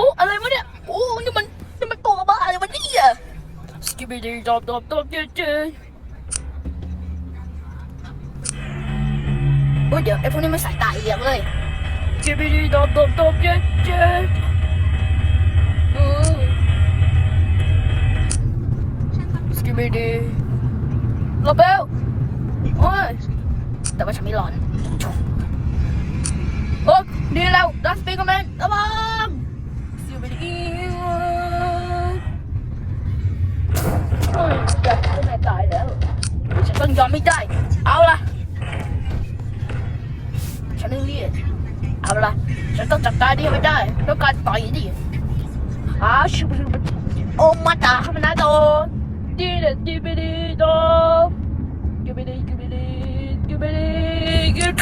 โอ้อะไรวะเนี่ยโอ้นี่มันนี่มันตัวบ้าอะไรวะเนี่ยสกิบิดีดอบดอบดอบเจเจโอ้ยเดี๋ยวไอ้พวกนี้มันสายตาอีเหลียงเลยสกิบิดีดอบดอบดอบเจเจเออสกิบิดีลบเบลโอ้ยแต่ว่าฉันไม่ร้อน ยอมไม่ได้ เอาละฉันต้องเรียกเอาละฉันต้องจับตาดีไม่ได้แล้วการต่อยดิอาชิบะโอมาตาขมนนาโดดีเดดีไปดีโดกิบดีกิบดีกิบดีกิบ